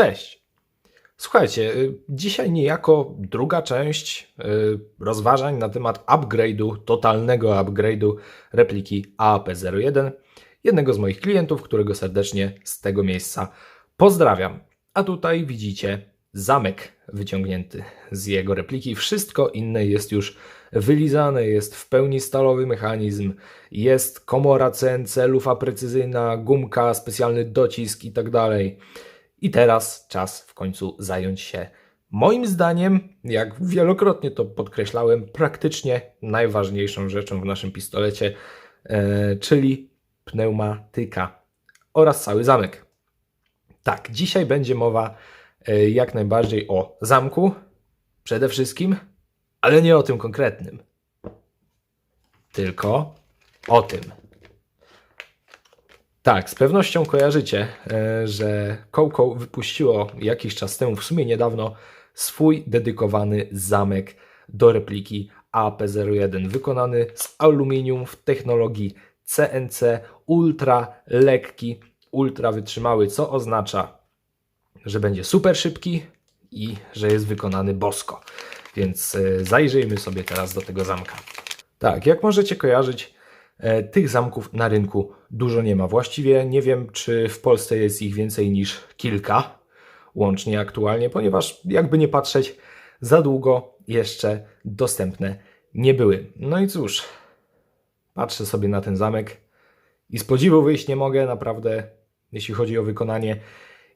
Cześć! Słuchajcie, y, dzisiaj niejako druga część y, rozważań na temat upgrade'u, totalnego upgrade'u repliki AAP01 jednego z moich klientów, którego serdecznie z tego miejsca pozdrawiam. A tutaj widzicie zamek wyciągnięty z jego repliki. Wszystko inne jest już wylizane, jest w pełni stalowy mechanizm, jest komora CNC, lufa precyzyjna, gumka, specjalny docisk i tak dalej. I teraz czas w końcu zająć się moim zdaniem, jak wielokrotnie to podkreślałem, praktycznie najważniejszą rzeczą w naszym pistolecie, e, czyli pneumatyka oraz cały zamek. Tak, dzisiaj będzie mowa e, jak najbardziej o zamku, przede wszystkim, ale nie o tym konkretnym, tylko o tym. Tak, z pewnością kojarzycie, e, że Coco wypuściło jakiś czas temu, w sumie niedawno, swój dedykowany zamek do repliki AP01, wykonany z aluminium w technologii CNC, ultra lekki, ultra wytrzymały, co oznacza, że będzie super szybki i że jest wykonany bosko. Więc e, zajrzyjmy sobie teraz do tego zamka. Tak, jak możecie kojarzyć, tych zamków na rynku dużo nie ma. Właściwie nie wiem, czy w Polsce jest ich więcej niż kilka łącznie aktualnie, ponieważ jakby nie patrzeć, za długo jeszcze dostępne nie były. No i cóż, patrzę sobie na ten zamek i z podziwu wyjść nie mogę. Naprawdę, jeśli chodzi o wykonanie,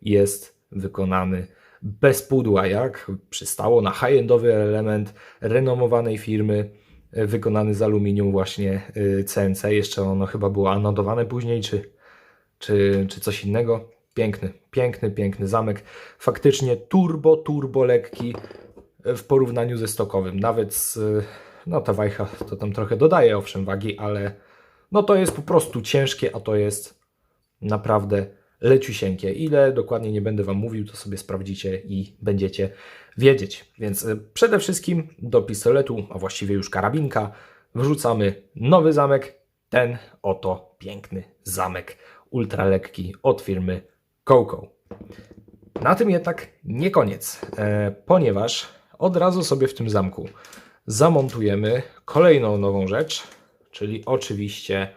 jest wykonany bez pudła, jak przystało na high-endowy element renomowanej firmy, e, wykonany z aluminium właśnie CNC. E, Jeszcze ono chyba było anodowane później, czy, czy, czy coś innego. Piękny, piękny, piękny zamek. Faktycznie turbo, turbo lekki w porównaniu ze stokowym. Nawet z, no ta wajcha to tam trochę dodaje owszem wagi, ale no to jest po prostu ciężkie, a to jest naprawdę leciusieńkie. Ile dokładnie nie będę Wam mówił, to sobie sprawdzicie i będziecie wiedzieć. Więc e, przede wszystkim do pistoletu, a właściwie już karabinka, wrzucamy nowy zamek, ten oto piękny zamek ultralekki od firmy Coco. Na tym jednak nie koniec, e, ponieważ od razu sobie w tym zamku zamontujemy kolejną nową rzecz, czyli oczywiście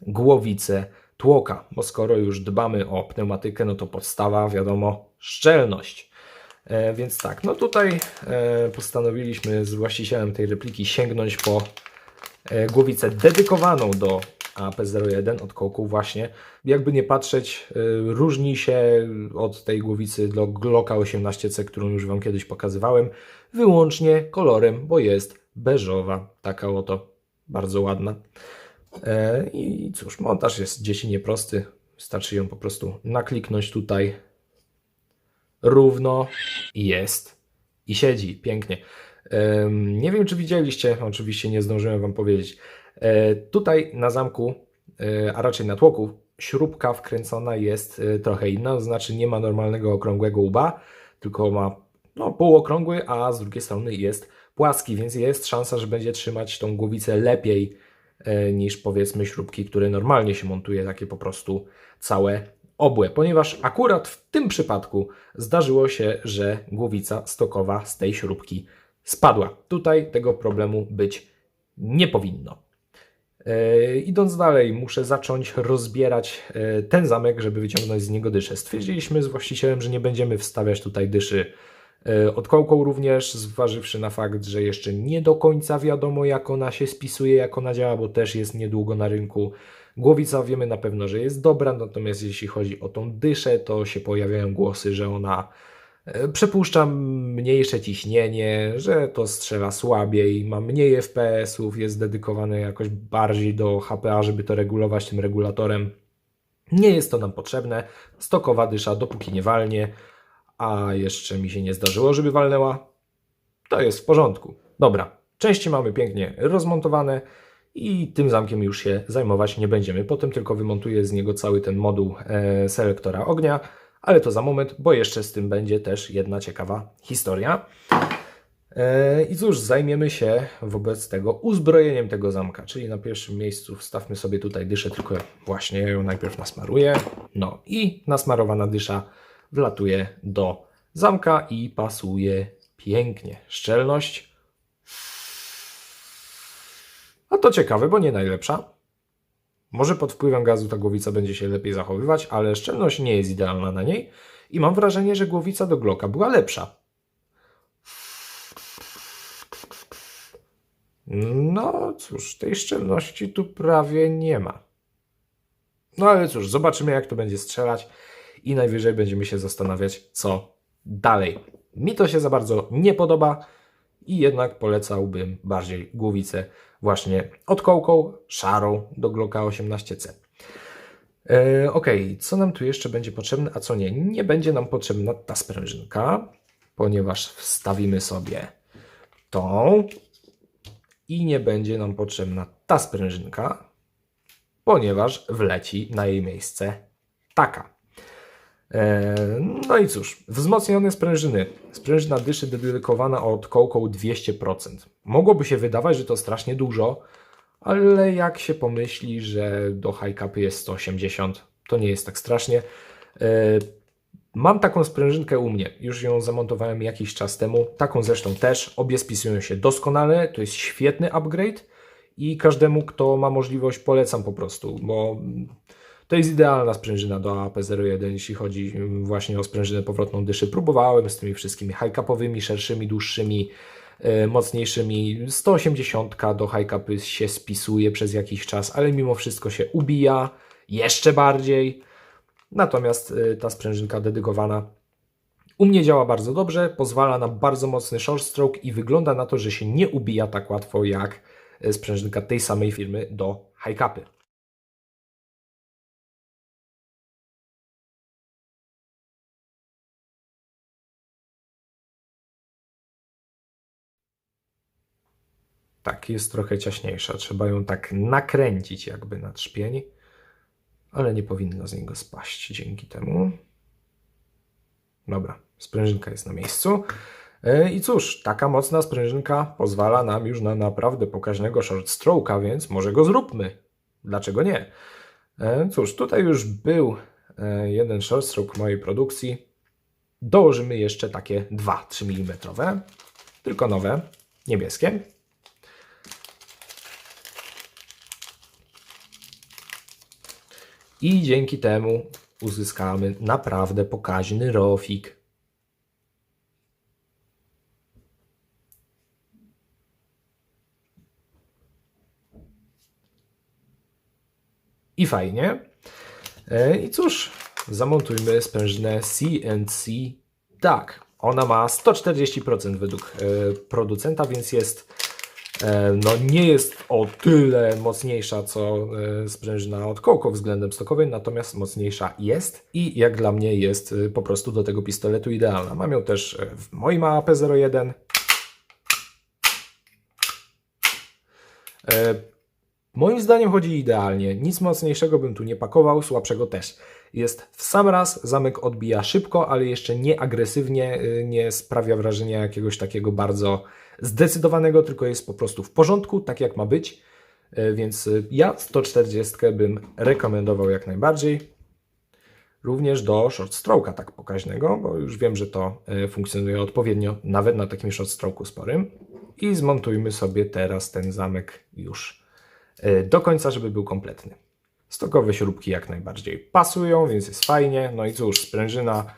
głowicę tłoka, bo skoro już dbamy o pneumatykę, no to podstawa, wiadomo, szczelność. E, więc tak, no tutaj e, postanowiliśmy z właścicielem tej repliki sięgnąć po e, głowicę dedykowaną do AP01 od Koku właśnie. Jakby nie patrzeć, różni się od tej głowicy do Glocka 18C, którą już Wam kiedyś pokazywałem, wyłącznie kolorem, bo jest beżowa, taka oto, bardzo ładna. I cóż, montaż jest dzieci nieprosty. Wystarczy ją po prostu nakliknąć tutaj równo i jest. I siedzi pięknie. Nie wiem, czy widzieliście, oczywiście nie zdążyłem Wam powiedzieć. E, tutaj na zamku, e, a raczej na tłoku, śrubka wkręcona jest trochę inna, to znaczy nie ma normalnego okrągłego łba, tylko ma no, półokrągły, a z drugiej strony jest płaski, więc jest szansa, że będzie trzymać tą głowicę lepiej E, niż powiedzmy śrubki, które normalnie się montuje, takie po prostu całe obłe, ponieważ akurat w tym przypadku zdarzyło się, że głowica stokowa z tej śrubki spadła. Tutaj tego problemu być nie powinno. E, idąc dalej, muszę zacząć rozbierać e, ten zamek, żeby wyciągnąć z niego dyszę. Stwierdziliśmy z właścicielem, że nie będziemy wstawiać tutaj dyszy E, Odkołką również, zważywszy na fakt, że jeszcze nie do końca wiadomo, jak ona się spisuje, jak ona działa, bo też jest niedługo na rynku. Głowica wiemy na pewno, że jest dobra, natomiast jeśli chodzi o tą dyszę, to się pojawiają głosy, że ona e, przepuszcza mniejsze ciśnienie, że to strzela słabiej, ma mniej FPS-ów, jest dedykowane jakoś bardziej do HPA, żeby to regulować tym regulatorem. Nie jest to nam potrzebne. Stokowa dysza, dopóki nie walnie, a jeszcze mi się nie zdarzyło, żeby walnęła, to jest w porządku. Dobra, części mamy pięknie rozmontowane i tym zamkiem już się zajmować nie będziemy. Potem tylko wymontuję z niego cały ten moduł e, selektora ognia, ale to za moment, bo jeszcze z tym będzie też jedna ciekawa historia. E, I cóż, zajmiemy się wobec tego uzbrojeniem tego zamka, czyli na pierwszym miejscu wstawmy sobie tutaj dyszę, tylko właśnie ją najpierw nasmaruję. No i nasmarowana dysza wlatuje do zamka i pasuje pięknie. Szczelność. A to ciekawe, bo nie najlepsza. Może pod wpływem gazu ta głowica będzie się lepiej zachowywać, ale szczelność nie jest idealna na niej i mam wrażenie, że głowica do Glocka była lepsza. No cóż, tej szczelności tu prawie nie ma. No ale cóż, zobaczymy jak to będzie strzelać i najwyżej będziemy się zastanawiać, co dalej. Mi to się za bardzo nie podoba i jednak polecałbym bardziej głowicę właśnie od kołką szarą do Glocka 18C. E, ok, co nam tu jeszcze będzie potrzebne, a co nie? Nie będzie nam potrzebna ta sprężynka, ponieważ wstawimy sobie tą i nie będzie nam potrzebna ta sprężynka, ponieważ wleci na jej miejsce taka. E, no i cóż, wzmocnione sprężyny. Sprężyna dyszy dedykowana od kołką 200%. Mogłoby się wydawać, że to strasznie dużo, ale jak się pomyśli, że do high capy jest 180, to nie jest tak strasznie. E, mam taką sprężynkę u mnie, już ją zamontowałem jakiś czas temu, taką zresztą też, obie spisują się doskonale, to jest świetny upgrade i każdemu, kto ma możliwość, polecam po prostu, bo to jest idealna sprężyna do AP01, jeśli chodzi właśnie o sprężynę powrotną dyszy. Próbowałem z tymi wszystkimi high-capowymi, szerszymi, dłuższymi, e, mocniejszymi. 180 do high-capy się spisuje przez jakiś czas, ale mimo wszystko się ubija jeszcze bardziej. Natomiast e, ta sprężynka dedykowana u mnie działa bardzo dobrze, pozwala na bardzo mocny short stroke i wygląda na to, że się nie ubija tak łatwo jak e, sprężynka tej samej firmy do high capy. Tak, jest trochę ciaśniejsza. Trzeba ją tak nakręcić jakby na trzpień, ale nie powinno z niego spaść dzięki temu. Dobra, sprężynka jest na miejscu. E, I cóż, taka mocna sprężynka pozwala nam już na naprawdę pokaźnego short stroke'a, więc może go zróbmy. Dlaczego nie? E, cóż, tutaj już był e, jeden short stroke mojej produkcji. Dołożymy jeszcze takie 2-3 mm, tylko nowe, niebieskie. I dzięki temu uzyskamy naprawdę pokaźny rofik. I fajnie. E, I cóż, zamontujmy sprężynę CNC Tak, Ona ma 140% według e, producenta, więc jest no nie jest o tyle mocniejsza co e, sprężyna od kołko względem stokowej, natomiast mocniejsza jest i jak dla mnie jest e, po prostu do tego pistoletu idealna. Mam ją też w moim AAP01. Moim zdaniem chodzi idealnie. Nic mocniejszego bym tu nie pakował, słabszego też. Jest w sam raz, zamek odbija szybko, ale jeszcze nie agresywnie, nie sprawia wrażenia jakiegoś takiego bardzo zdecydowanego, tylko jest po prostu w porządku, tak jak ma być. E, więc e, ja 140 bym rekomendował jak najbardziej. Również do short stroke'a tak pokaźnego, bo już wiem, że to e, funkcjonuje odpowiednio, nawet na takim short stroke'u sporym. I zmontujmy sobie teraz ten zamek już do końca, żeby był kompletny. Stokowe śrubki jak najbardziej pasują, więc jest fajnie. No i cóż, sprężyna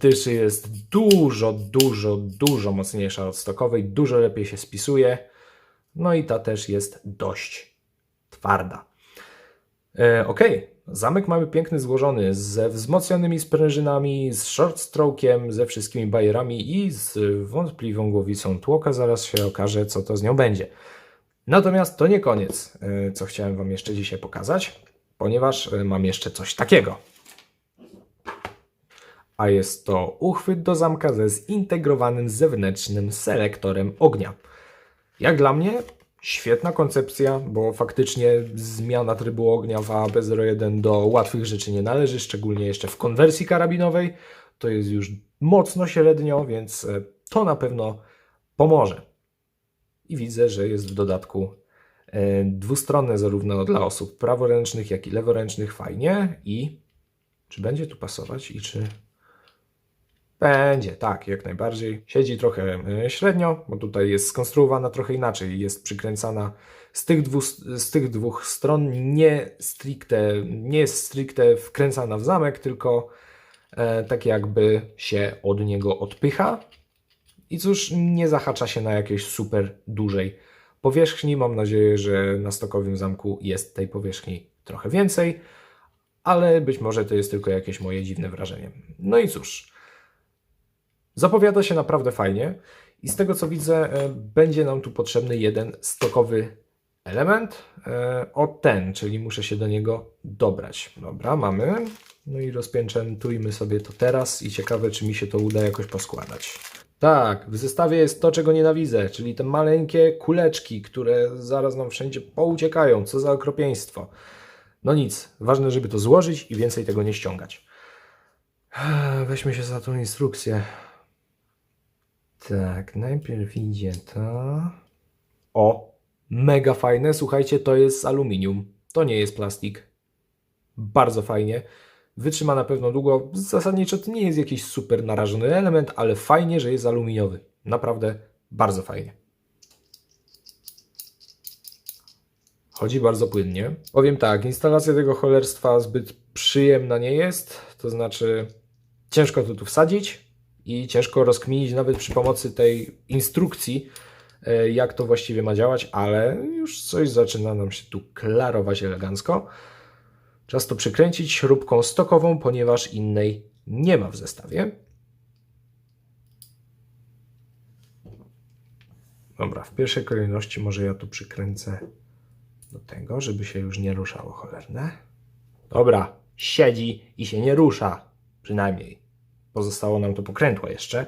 dyszy jest dużo, dużo, dużo mocniejsza od stokowej, dużo lepiej się spisuje. No i ta też jest dość twarda. E, ok, zamek mamy piękny, złożony ze wzmocnionymi sprężynami, z short stroke'iem, ze wszystkimi bajerami i z wątpliwą głowicą tłoka. Zaraz się okaże, co to z nią będzie. Natomiast to nie koniec, e, co chciałem Wam jeszcze dzisiaj pokazać, ponieważ mam jeszcze coś takiego a jest to uchwyt do zamka ze zintegrowanym zewnętrznym selektorem ognia. Jak dla mnie świetna koncepcja, bo faktycznie zmiana trybu ognia w AAP01 do łatwych rzeczy nie należy, szczególnie jeszcze w konwersji karabinowej. To jest już mocno średnio, więc e, to na pewno pomoże. I widzę, że jest w dodatku e, dwustronne zarówno dla osób praworęcznych, jak i leworęcznych. Fajnie. I czy będzie tu pasować i czy Będzie, tak, jak najbardziej. Siedzi trochę e, średnio, bo tutaj jest skonstruowana trochę inaczej. Jest przykręcana z tych, dwóch, z tych dwóch stron, nie stricte, nie jest stricte wkręcana w zamek, tylko e, tak jakby się od niego odpycha. I cóż, nie zahacza się na jakiejś super dużej powierzchni. Mam nadzieję, że na stokowym zamku jest tej powierzchni trochę więcej, ale być może to jest tylko jakieś moje dziwne wrażenie. No i cóż, zapowiada się naprawdę fajnie i z tego co widzę, e, będzie nam tu potrzebny jeden stokowy element. E, o ten, czyli muszę się do niego dobrać. Dobra, mamy. No i rozpięczętujmy sobie to teraz i ciekawe, czy mi się to uda jakoś poskładać. Tak, w zestawie jest to, czego nienawidzę, czyli te maleńkie kuleczki, które zaraz nam wszędzie pouciekają. Co za okropieństwo. No nic, ważne, żeby to złożyć i więcej tego nie ściągać. Weźmy się za tą instrukcję. Tak, najpierw idzie to. O, mega fajne. Słuchajcie, to jest aluminium. To nie jest plastik. Bardzo fajnie. Wytrzyma na pewno długo. Zasadniczo to nie jest jakiś super narażony element, ale fajnie, że jest aluminiowy. Naprawdę bardzo fajnie. Chodzi bardzo płynnie. Powiem tak, instalacja tego cholerstwa zbyt przyjemna nie jest. To znaczy, ciężko to tu wsadzić i ciężko rozkminić nawet przy pomocy tej instrukcji, e, jak to właściwie ma działać, ale już coś zaczyna nam się tu klarować elegancko. Czas to przykręcić śrubką stokową, ponieważ innej nie ma w zestawie. Dobra, w pierwszej kolejności może ja tu przykręcę do tego, żeby się już nie ruszało cholerne. Dobra, siedzi i się nie rusza. Przynajmniej. Pozostało nam to pokrętło jeszcze.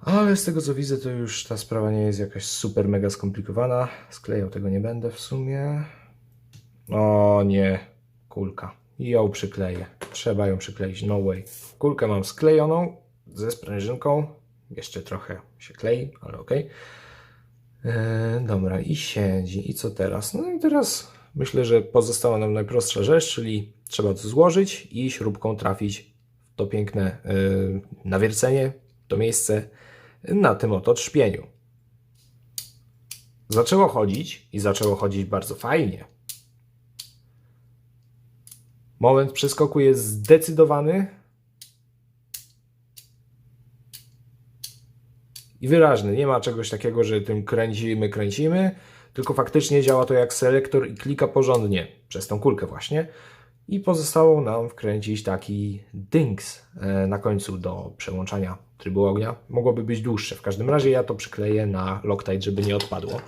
Ale z tego co widzę, to już ta sprawa nie jest jakaś super mega skomplikowana. Sklejał tego nie będę w sumie. O nie, kulka. Ją przykleję. Trzeba ją przykleić, no way. Kulkę mam sklejoną ze sprężynką. Jeszcze trochę się klei, ale ok. Eee, dobra, i siedzi. I co teraz? No i teraz myślę, że pozostała nam najprostsza rzecz, czyli trzeba to złożyć i śrubką trafić to piękne yy, nawiercenie, to miejsce na tym oto trzpieniu. Zaczęło chodzić i zaczęło chodzić bardzo fajnie. Moment przeskoku jest zdecydowany i wyraźny. Nie ma czegoś takiego, że tym kręcimy, kręcimy, tylko faktycznie działa to jak selektor i klika porządnie przez tą kulkę właśnie. I pozostało nam wkręcić taki dings e, na końcu do przełączania trybu ognia. Mogłoby być dłuższe. W każdym razie ja to przykleję na Loctite, żeby nie odpadło.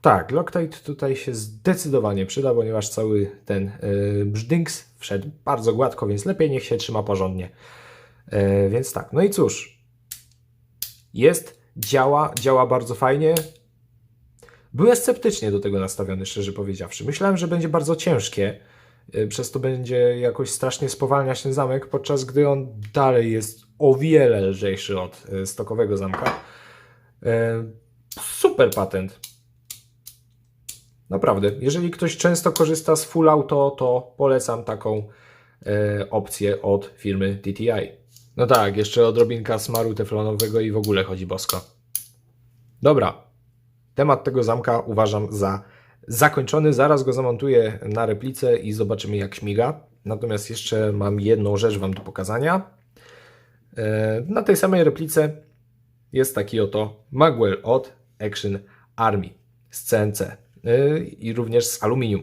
Tak, Loctite tutaj się zdecydowanie przyda, ponieważ cały ten yy, wszedł bardzo gładko, więc lepiej niech się trzyma porządnie. Yy, więc tak, no i cóż. Jest, działa, działa bardzo fajnie. Byłem sceptycznie do tego nastawiony, szczerze powiedziawszy. Myślałem, że będzie bardzo ciężkie, przez to będzie jakoś strasznie spowalniać ten zamek, podczas gdy on dalej jest o wiele lżejszy od stokowego zamka. Super patent. Naprawdę, jeżeli ktoś często korzysta z Full Auto, to polecam taką opcję od firmy TTI. No tak, jeszcze odrobinka smaru teflonowego i w ogóle chodzi bosko. Dobra, temat tego zamka uważam za zakończony. Zaraz go zamontuję na replicę i zobaczymy jak śmiga. Natomiast jeszcze mam jedną rzecz Wam do pokazania. E, na tej samej replice jest taki oto Magwell od Action Army z CNC. Y, i również z aluminium.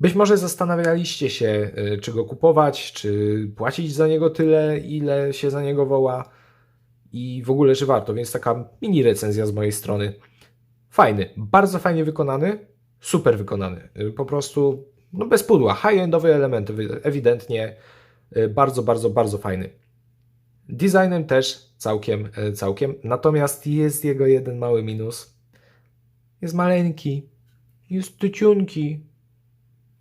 Być może zastanawialiście się, y, czy go kupować, czy płacić za niego tyle, ile się za niego woła i w ogóle, czy warto, więc taka mini recenzja z mojej strony. Fajny, bardzo fajnie wykonany, super wykonany. Y, po prostu no bez pudła, high-endowe elementy, ewidentnie bardzo, bardzo, bardzo fajny. Designem też całkiem, całkiem, natomiast jest jego jeden mały minus. Jest maleńki, jest tyciunki.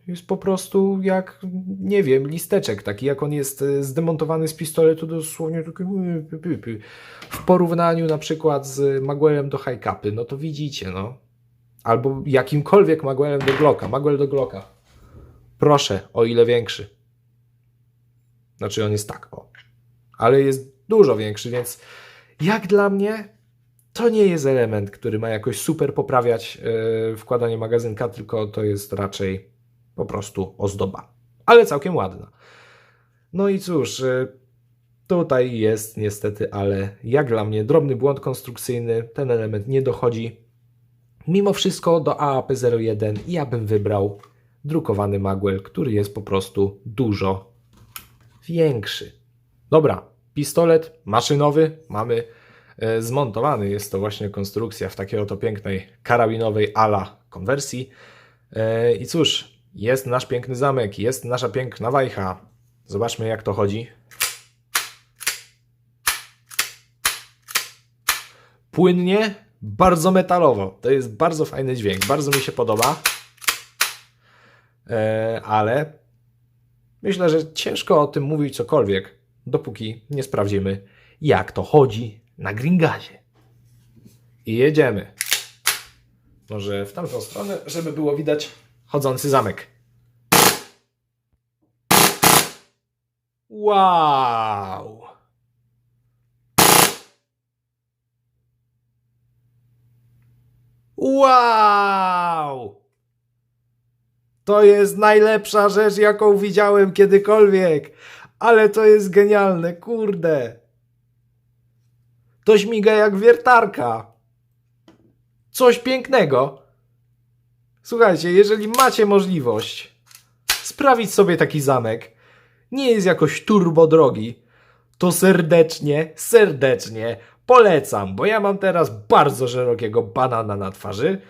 Jest po prostu jak, nie wiem, listeczek, taki jak on jest zdemontowany z pistoletu, dosłownie w porównaniu na przykład z Maguelem do high capy, no to widzicie, no. Albo jakimkolwiek Maguelem do Glocka, Maguel do Glocka. Proszę, o ile większy. Znaczy on jest tak, o. Ale jest dużo większy, więc jak dla mnie to nie jest element, który ma jakoś super poprawiać yy, wkładanie magazynka, tylko to jest raczej po prostu ozdoba. Ale całkiem ładna. No i cóż, yy, tutaj jest niestety, ale jak dla mnie drobny błąd konstrukcyjny, ten element nie dochodzi. Mimo wszystko do AAP01 ja bym wybrał drukowany magwell, który jest po prostu dużo większy. Dobra, pistolet maszynowy mamy e, zmontowany. Jest to właśnie konstrukcja w takiej oto pięknej karabinowej ala konwersji. E, I cóż, jest nasz piękny zamek, jest nasza piękna wajcha. Zobaczmy jak to chodzi. Płynnie, bardzo metalowo. To jest bardzo fajny dźwięk, bardzo mi się podoba. E, ale myślę, że ciężko o tym mówić cokolwiek, dopóki nie sprawdzimy, jak to chodzi na Gringazie. I jedziemy. Może w tamtą stronę, żeby było widać chodzący zamek. Wow! Wow! To jest najlepsza rzecz, jaką widziałem kiedykolwiek. Ale to jest genialne, kurde. To śmiga jak wiertarka. Coś pięknego. Słuchajcie, jeżeli macie możliwość sprawić sobie taki zamek, nie jest jakoś turbo drogi, to serdecznie, serdecznie polecam, bo ja mam teraz bardzo szerokiego banana na twarzy.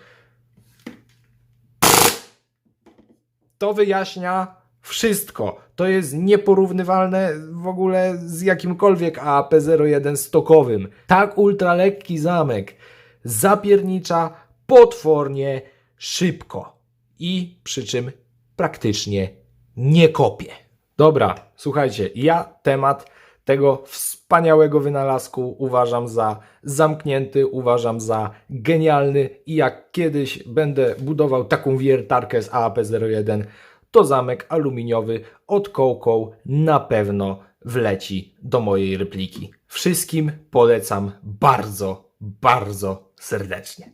To wyjaśnia wszystko. To jest nieporównywalne w ogóle z jakimkolwiek AAP01 stokowym. Tak ultralekki zamek zapiernicza potwornie szybko i przy czym praktycznie nie kopie. Dobra, słuchajcie, ja temat tego wspaniałego wynalazku uważam za zamknięty, uważam za genialny i jak kiedyś będę budował taką wiertarkę z AAP01, to zamek aluminiowy od Coco na pewno wleci do mojej repliki. Wszystkim polecam bardzo, bardzo serdecznie.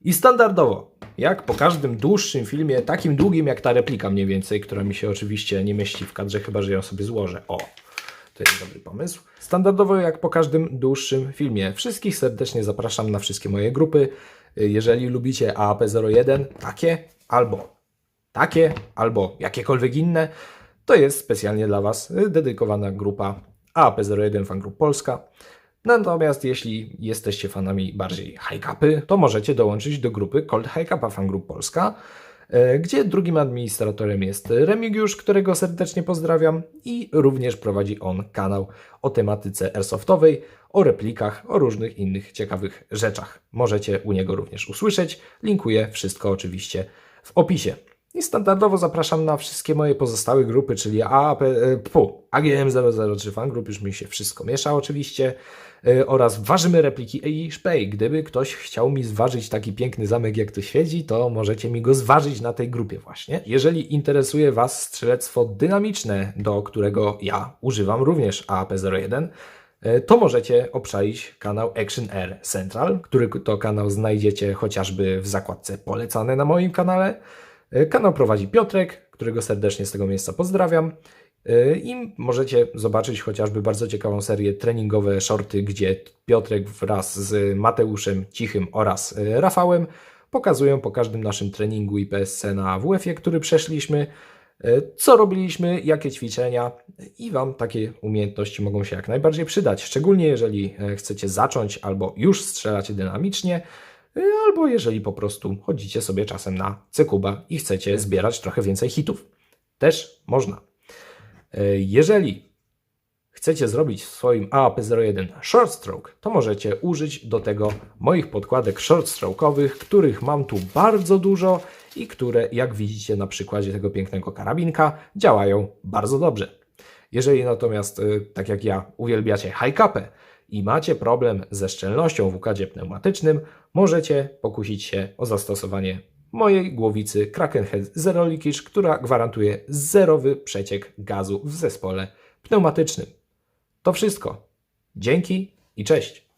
I standardowo, jak po każdym dłuższym filmie, takim długim jak ta replika mniej więcej, która mi się oczywiście nie mieści w kadrze, chyba że ją sobie złożę. O, to jest dobry pomysł. Standardowo jak po każdym dłuższym filmie. Wszystkich serdecznie zapraszam na wszystkie moje grupy. Jeżeli lubicie AAP01, takie albo takie, albo jakiekolwiek inne, to jest specjalnie dla Was dedykowana grupa AAP01 Fan Group Polska. Natomiast jeśli jesteście fanami bardziej high-capy, to możecie dołączyć do grupy Cold High Cupa Fan Group Polska, gdzie drugim administratorem jest Remigiusz, którego serdecznie pozdrawiam i również prowadzi on kanał o tematyce airsoftowej, o replikach, o różnych innych ciekawych rzeczach. Możecie u niego również usłyszeć. Linkuję wszystko oczywiście w opisie. I standardowo zapraszam na wszystkie moje pozostałe grupy, czyli AAP, e, pu, AGM003 Fan Group, już mi się wszystko miesza oczywiście, e, oraz ważymy repliki i. Gdyby ktoś chciał mi zważyć taki piękny zamek jak tu świeci, to możecie mi go zważyć na tej grupie właśnie. Jeżeli interesuje Was strzelectwo dynamiczne, do którego ja używam również AAP01, e, to możecie obczaić kanał Action Air Central, który to kanał znajdziecie chociażby w zakładce polecane na moim kanale. E, Kanał prowadzi Piotrek, którego serdecznie z tego miejsca pozdrawiam. E, I możecie zobaczyć chociażby bardzo ciekawą serię treningowe shorty, gdzie Piotrek wraz z Mateuszem Cichym oraz e, Rafałem pokazują po każdym naszym treningu i PSC na WF-ie, który przeszliśmy, co robiliśmy, jakie ćwiczenia i Wam takie umiejętności mogą się jak najbardziej przydać. Szczególnie jeżeli chcecie zacząć albo już strzelacie dynamicznie, albo jeżeli po prostu chodzicie sobie czasem na Cekuba i chcecie zbierać trochę więcej hitów. Też można. E, Jeżeli chcecie zrobić w swoim AAP01 short stroke, to możecie użyć do tego moich podkładek short stroke'owych, których mam tu bardzo dużo i które, jak widzicie na przykładzie tego pięknego karabinka, działają bardzo dobrze. Jeżeli natomiast, y, tak jak ja, uwielbiacie high capę i macie problem ze szczelnością w układzie pneumatycznym, możecie pokusić się o zastosowanie mojej głowicy Kraken Head Zero Leakage, która gwarantuje zerowy przeciek gazu w zespole pneumatycznym. To wszystko. Dzięki i cześć!